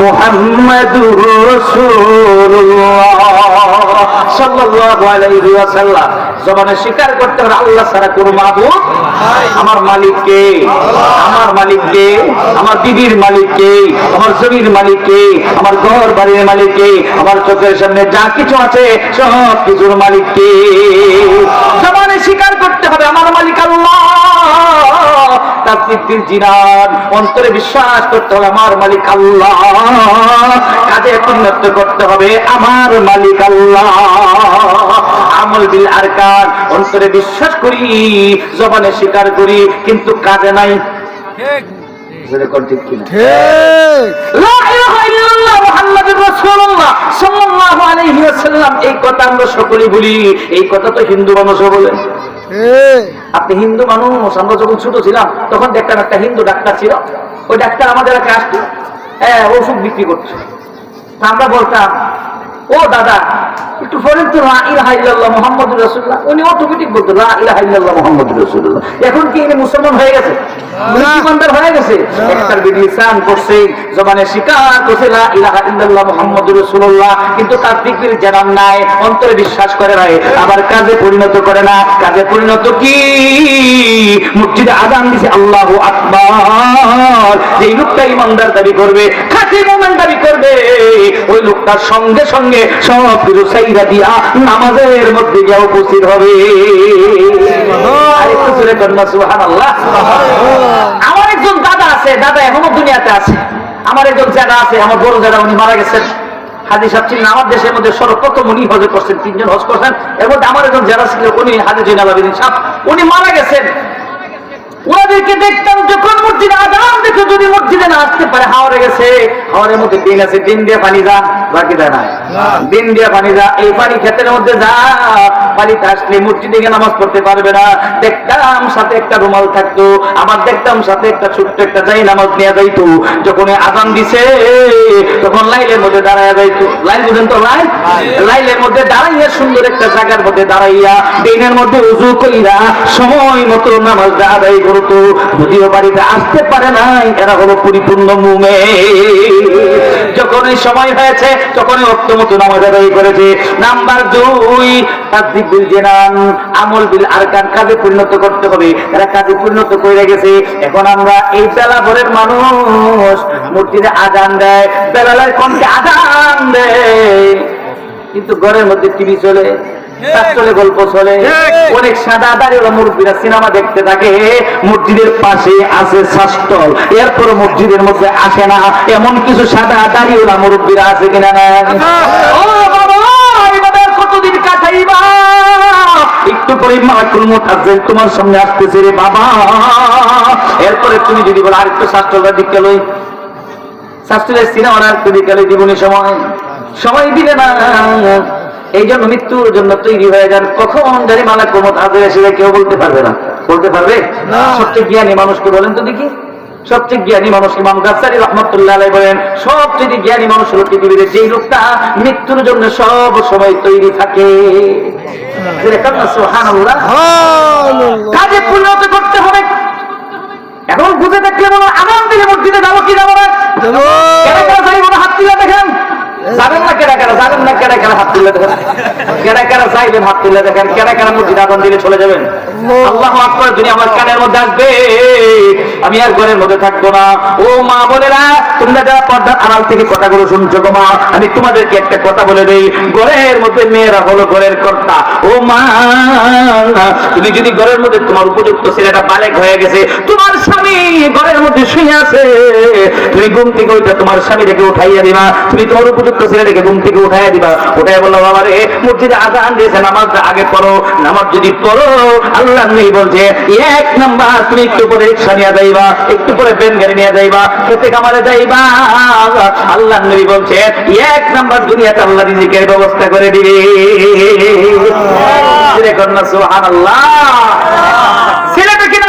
মুহাম্মাদুর রাসূলুল্লাহ। সাল্লাল্লাহু জবানে স্বীকার করতে হবে, আল্লাহ ছাড়া কোনো মাবুদ আমার মালিককে আমার মালিককে আমার দিদির মালিককে আমার জমির মালিককে আমার ঘর বাড়ির মালিককে আমার চোখের সামনে যা কিছু আছে সব কিছুর মালিককে জবানে স্বীকার করতে হবে। আমার মালিক আল্লাহ। তার তৃপ্তির জিনান। অন্তরে বিশ্বাস করতে হবে আমার মালিক আল্লাহ। কাজে পরিণত করতে হবে আমার মালিক আল্লাহ। আমল বিল আরকান। অন্তরে বিশ্বাস করি জবানে স্বীকার করি কিন্তু কাজে নাই। কর ঠিক কিনা? লা ইলাহা ইল্লাল্লাহ মুহাম্মাদুর রাসূলুল্লাহ সাল্লাল্লাহু আলাইহি ওয়াসাল্লাম এই কথা আমরা সকলেই বলি। এই কথা তো হিন্দু মানুষও বলে। আপনি হিন্দু মানুষ আমরা যখন ছোট ছিলাম তখন দেখতাম একটা হিন্দু ডাক্তার ছিল। ওই ডাক্তার আমাদের এলাকায় আসতো। হ্যাঁ ওষুধ বিক্রি করছে আমরা বলতাম ও দাদা একটু বলেন তো লা ইলাহা ইল্লাল্লাহ মুহাম্মাদুর রাসূলুল্লাহ। উনি অটোমেটিক বলতো লা ইলাহা ইল্লাল্লাহ মুহাম্মাদুর রাসূলুল্লাহ। এখন কি ইনি মুসলমান হয়ে গেছে? উনি ইমানদার হয়ে গেছে? একটার বিধি ইসলাম করছে জবানে স্বীকার করছে লা ইলাহা ইল্লাল্লাহ মুহাম্মাদুর রাসূলুল্লাহ। কিন্তু তার দিকের জানান নাই অন্তরে বিশ্বাস করে নাই আবার কাজে পরিণত করে না। কাজে পরিণত কি? মসজিদে দিছে আল্লাহু আকবার। যে লোকটা ইমানদার দাবি করবে খাঁটি মুমিন দাবি করবে। ওই লোকটার সঙ্গে সঙ্গে সব সাইরা দিয়া নামাজের মধ্যে গিয়ে উপস্থিত হবে। আমার একজন দাদা আছে দাদা এখনও দুনিয়াতে আছে। আমার একজন দাদা আছে আমার বড় দাদা উনি মারা গেছেন। হাজি সাহেব ছিলেন আমার দেশের মধ্যে সর্বপ্রথম উনি হজে করছেন তিনজন হজ করছেন। এর মধ্যে আমার একজন জেলা ছিল উনি হাজি সাহেব উনি মারা গেছেন। ওনাদেরকে দেখতাম যখন মসজিদে আজান দেখে যদি মসজিদে না আসতে পারে হাওড়ে গেছে। হাওড়ের মধ্যে দিন আছে দিন দিয়ে পানি যা বাকি দেয় না। দিন দিয়ে পানি যা এই পানি ক্ষেতের মধ্যে যা পানিতে আসলে মসজিদে গিয়ে নামাজ পড়তে পারবে না। দেখতাম সাথে একটা রুমাল থাকতো আবার দেখতাম সাথে একটা ছোট্ট একটা যাই নামাজ নিয়ে যাইতো। যখন আজান দিছে তখন লাইলের মধ্যে দাঁড়ায় যাইতো। লাইন বুঝেন তো লাইন। লাইলের মধ্যে দাঁড়াইয়া সুন্দর একটা জায়গার মধ্যে দাঁড়াইয়া দিনের মধ্যে উজু কইরা সময় মতো নামাজটা আদায় করতো যদিও বাড়িতে আসতে পারে নাই, এরা হলো পরিপূর্ণ মুমে যখন এই সময় হয়েছে তখন অক্ত মতো নামাজ আদায় করেছে। নাম্বার দুই তাদ্দিক বিল জেনান, আমল বিল আরকান, কাজে পরিণত করতে হবে। এরা কাজে পরিণত করে গেছে। এখন আমরা এই বেলা ভরের মানুষ মূর্তিতে আজান দেয় বেলালের কণ্ঠে আজান দেয়। কিন্তু ঘরের মধ্যে টিভি চলে। এমন কিছু সাদা দাঁড়িয়ে মুরব্বীরা আছে কিনা আর কতদিন কাটাইবা? একটু পরে মাকুল মোতাজ্জেল তোমার সামনে আসতেছে রে বাবা। এরপরে তুমি যদি বলো, আরেকটু শাস্তলটা দিকে লই। শাস্ত্রের সিনেমার আর একটু বিকালে জীবনী সময়। সময় দিলে না। এই জন্য মৃত্যুর জন্য তৈরি হয়ে যান। কখন জানি মালা কোমত হাতে এসে কেউ বলতে পারবে না। বলতে পারবে। সবচেয়ে জ্ঞানী মানুষকে বলেন তো দেখি। সবচেয়ে জ্ঞানী মানুষ ইমাম গাছারি রহমতুল্লাহ আলাই বলেন সবচেয়ে জ্ঞানী মানুষ হলো পৃথিবীতে যেই লোকটা মৃত্যুর জন্য সব সময় তৈরি থাকে। কাজে পরিণত করতে হবে। এখন বুঝে দেখলে বলো আগাম দিলে মসজিদে যাব কি যাব না কেডা কেডা যাইবো না হাত তুলে দেখেন যাবেন না কেডা কেডা যাবেন না কেডা কেডা হাত তুলে দেখেন? কেডা কেন চাইবেন হাত তুলে দেখেন? কেন কেন মুরগি দাদন দিলে চলে যাবেন? আল্লাহ আকবার। যদি আমার কানের মধ্যে আসবে। আমি আর ঘরের মধ্যে থাকব না। ও মা বোনেরা, তোমরা যারা পর্দার আড়াল থেকে কথাগুলো শুনছো গো মা, আমি তোমাদেরকে একটা কথা বলে দেই। ঘরের মধ্যে মেয়েরা হলো ঘরের কর্তা। ও মা, তুমি যদি ঘরের মধ্যে তোমার উপযুক্ত ছেলেটা বালেক হয়ে গেছে, তোমার স্বামী ঘরের মধ্যে শুয়ে আছে। তুমি ঘুম থেকে ওইটা তোমার স্বামীটাকে উঠাইয়া দিবা। তুমি তোমার উপযুক্ত ছেলেটাকে ঘুম থেকে উঠাইয়া দিবা। উঠাই বলল বাবা রে মসজিদে আজান দিয়েছে নামাজ আগে পড়ো। নামাজ যদি পড়ো, আল্লাহ নেই বলছে এক নাম্বার তুমি একটু পরে রিক্সা নিয়ে যাইবা একটু পরে বেন গাড়ি নিয়ে যাইবা খেতে কামারে যাইবা। আল্লাহ নবী বলছে এক নাম্বার দুনিয়াতে আল্লাহ রিজিকের ব্যবস্থা করে দিবে। কন্যা সুহান আল্লাহ ছেলেটাকে নামাজে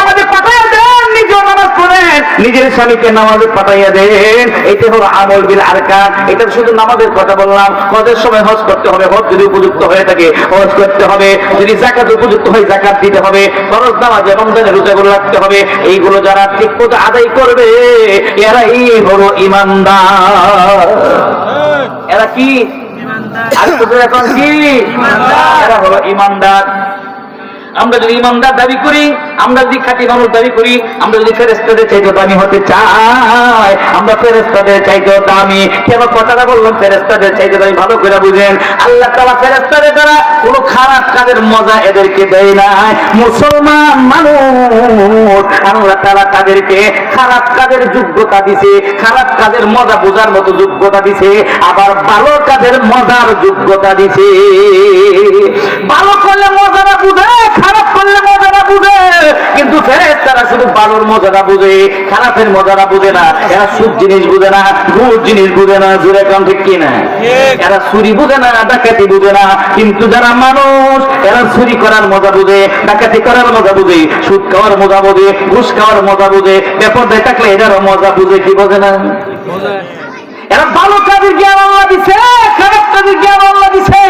নিজের স্বামীকে নামাজে পাঠাইয়া দেন। এটা হলো আমল বিল আরকান। এটা শুধু নামাজের কথা বললাম। হজের সময় হজ করতে হবে। হজ যদি উপযুক্ত হয়ে থাকে হজ করতে হবে। যদি জাকাত উপযুক্ত হয় জাকাত দিতে হবে। ফরজ নামাজ এবং রোজাগুলো রাখতে হবে। এইগুলো যারা ঠিক মতো আদায় করবে এরাই হলো ইমানদার এরা কি? আর এখন কি? এরা হলো ইমানদার আমরা যদি ইমানদার দাবি করি, আমরা যদি খাঁটি মানুষ দাবি করি, আমরা যদি ফেরেস্তাদের চাইতে দামি হতে চাই, আমরা ফেরেস্তাদের চাইতে দামি। কেন কথাটা বললাম? ফেরেস্তাদের চাইতে দামি, ভালো করে বুঝেন। আল্লাহ তালা ফেরেস্তাদের দ্বারা কোনো খারাপ কাজের মজা এদেরকে দেয় নাই। মুসলমান মানুষ, আল্লাহ তালা তাদেরকে খারাপ কাজের যোগ্যতা দিছে, খারাপ কাজের মজা বোঝার মতো যোগ্যতা দিছে, আবার ভালো কাজের মজার যোগ্যতা দিছে। ভালো করলে মজাটা বুঝে খারাপ করলে মজাটা বুঝে কিন্তু ফেরেস তারা শুধু ভালোর মজাটা বুঝে খারাপের মজাটা বুঝে না। এরা সুদ জিনিস বুঝে না ঘুর জিনিস বুঝে না জোরে কাম ঠিক কিনা? এরা চুরি বুঝে না ডাকাতি বুঝে না কিন্তু যারা মানুষ এরা চুরি করার মজা বুঝে ডাকাতি করার মজা বুঝে সুদ খাওয়ার মজা বুঝে ঘুষ খাওয়ার মজা বুঝে বেপরদায় থাকলে এটারও মজা বুঝে কি বোঝে না? এরা ভালো কাজের জ্ঞান আল্লাহ দিছে খারাপ কাজের জ্ঞান আল্লাহ দিছে।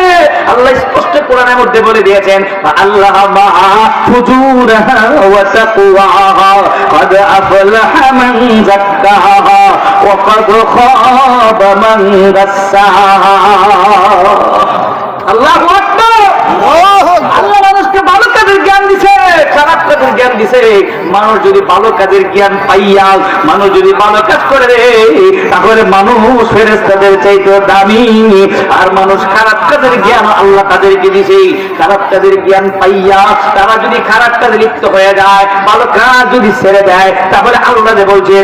আল্লাহ স্পষ্ট কোরআনের মধ্যে বলে দিয়েছেন আল্লাহ মাহা ফুজুরাহা ওয়া তাকওয়াহা قد أفلح من زكاها وقد خاب من دساها আল্লাহু আকবার আল্লাহ মানুষকে ভালো কাজের জ্ঞান দিছে খারাপ কাজের জ্ঞান দিছে মানুষ যদি ভালো কাজের জ্ঞান পাইয়া, মানুষ যদি ভালো কাজ করে তাহলে মানুষ ফেরেস্তাদের চাইতে দামি। আর মানুষ খারাপ কাজের জ্ঞান আল্লাহ তাদেরকে দিছে। খারাপ কাজের জ্ঞান পাইয়া, তারা যদি খারাপ কাজে লিপ্ত হয়ে যায়, ভালো কাজ যদি ছেড়ে দেয়, তাহলে আল্লাহ বলছেন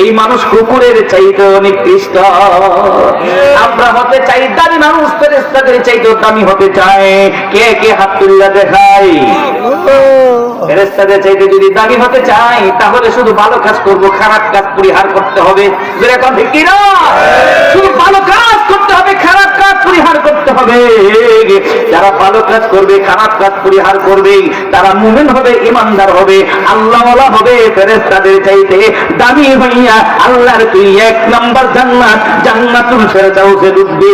এই মানুষ কুকুরের চাইতে নিকৃষ্ট। আমরা হতে চাই দামি মানুষ ফেরেস্তাদের চাইতে দামি হতে চায়। কে কে হাত তুল্লা দেখাই? ফেরেস্তাদের চাইতে যদি দাবি হতে চাই তাহলে শুধু ভালো কাজ করব খারাপ কাজ পরিহার করতে হবে। যেরকম ঠিক কি না শুধু ভালো কাজ করতে হবে খারাপ কাজ পরিহার করতে হবে। যারা ভালো কাজ করবে খারাপ কাজ পরিহার করবে তারা মুমিন হবে ইমানদার হবে আল্লাহওয়ালা হবে ফেরেস্তাদের চাইতে দামি হইয়া আল্লাহর তুই এক নাম্বার জান্নাত জান্নাতুল ফেরদাউসে ঢুকবে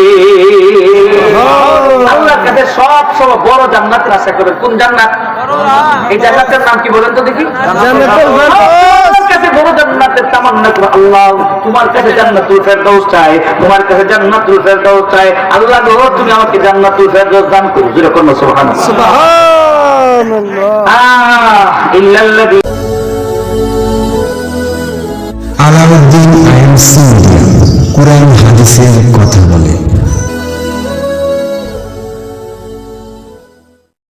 আল্লাহর কাছে সব সব বড় জান্নাতের আশা করে কোন জান্নাত? এই জান্নাতের নাম কি বলেন তো দেখি। কাছে বড় জান্নাতের তামান্না করে আল্লাহ তোমার কাছে জান্নাতুল ফেরদাউস চাই তোমার কাছে জান্নাতুল ফেরদাউস চাই। আল্লাহ গো তুমি আমাকে জান্নাতুল ফেরদাউস দান করো যেরকম সুবহানাল্লাহ। সুবহানাল্লাহ। আহ ইল্লাল্লাযী আলাউদ্দিন আইন সিন্ধিয়া কোরআন হাদিসের কথা বলে।